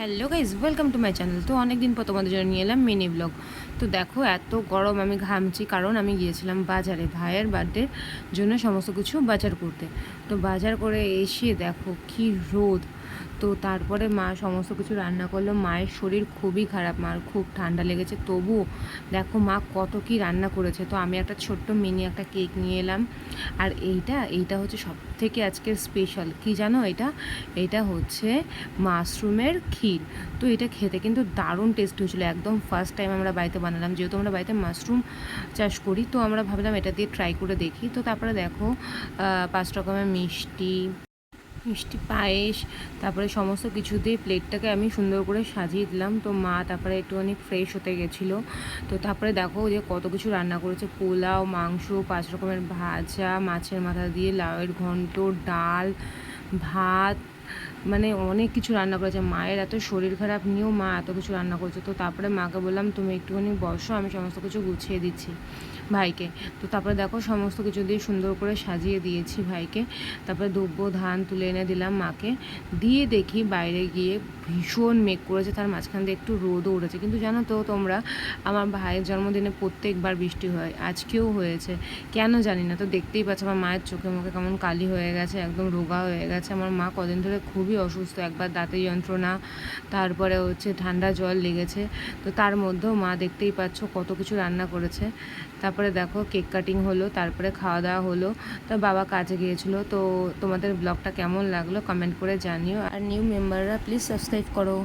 Hello guys welcome to my channel তো অনেক দিন পর তোমাদের জন্য নিয়ে এলাম মিনি ব্লগ তো দেখো, এত গরম আমি ঘামছি কারণ আমি গিয়েছিলাম বাজারে ভাইয়ের বার্থডের জন্য সমস্ত কিছু বাজার করতে। তো বাজার করে এসে দেখো কি রোদ তো তারপরে মা সমস্ত কিছু রান্না করল। মায়ের শরীর খুবই খারাপ, মার খুব ঠান্ডা লেগেছে। তবু দেখো মা কত কি রান্না করেছে। তো আমি একটা ছোট্ট মিনি একটা কেক নিয়ে এলাম। আর এইটা এইটা হচ্ছে সব থেকে আজকের স্পেশাল কি জানো এটা? এটা হচ্ছে মাশরুমের ক্ষীর। তো এটা খেতে কিন্তু দারুণ টেস্ট হয়েছিল। একদম ফার্স্ট টাইম আমরা বাড়িতে বানালাম। যেহেতু আমরা বাড়িতে মাশরুম চাষ করি, তো আমরা ভাবলাম এটা দিয়ে ট্রাই করে দেখি। তো তারপরে দেখো পাঁচ রকমের মিষ্টি মিষ্টি পায়েস, তারপরে সমস্ত কিছু দিয়ে প্লেটটাকে আমি সুন্দর করে সাজিয়ে দিলাম। তো মা তারপরে একটুখানি ফ্রেশ হতে গেছিল। তো তারপরে দেখো যে কত কিছু রান্না করেছে। পোলাও, মাংস, পাঁচ রকমের ভাজা, মাছের মাথা দিয়ে লাউয়ের ঘন্ট, ডাল, ভাত মানে অনেক কিছু রান্না করেছে। মায়ের এত শরীর খারাপ, নিয়েও মা এত কিছু রান্না করেছে। তো তারপরে মাকে বললাম, তুমি একটুখানি বসো, আমি সমস্ত কিছু গুছিয়ে দিচ্ছি ভাইকে। তো তারপরে দেখো, সমস্ত কিছু দিয়ে সুন্দর করে সাজিয়ে দিয়েছি ভাইকে। তারপরে দ্রব্য, ধান তুলে এনে দিলাম মাকে। দিয়ে দেখি বাইরে গিয়ে ভীষণ মেঘ করেছে, তার মাঝখান দিয়ে একটু রোদও উঠেছে। কিন্তু জানো তো তোমরা, আমার ভাইয়ের জন্মদিনে প্রত্যেকবার বৃষ্টি হয়, আজকেও হয়েছে। কেন জানি না, তো দেখতেই পাচ্ছ, আমার মায়ের চোখে মুখে কেমন কালি হয়ে গেছে, একদম রোগা হয়ে গেছে। আমার মা কদিন ধরে খুবই অসুস্থ, একবার দাঁতের যন্ত্রণা, তারপরে হচ্ছে ঠান্ডা জল লেগেছে। তো তার মধ্যেও মা দেখতেই পাচ্ছ কত কিছু রান্না করেছে। তারপরে দেখো কেক কাটিং হলো, তারপরে খাওয়া দাওয়া হলো। তো বাবা কাজে গিয়েছিল। তো তোমাদের ব্লগটা কেমন লাগল কমেন্ট করে জানিও। আর নিউ মেম্বাররা প্লিজ সাবস্ক্রাইব করো।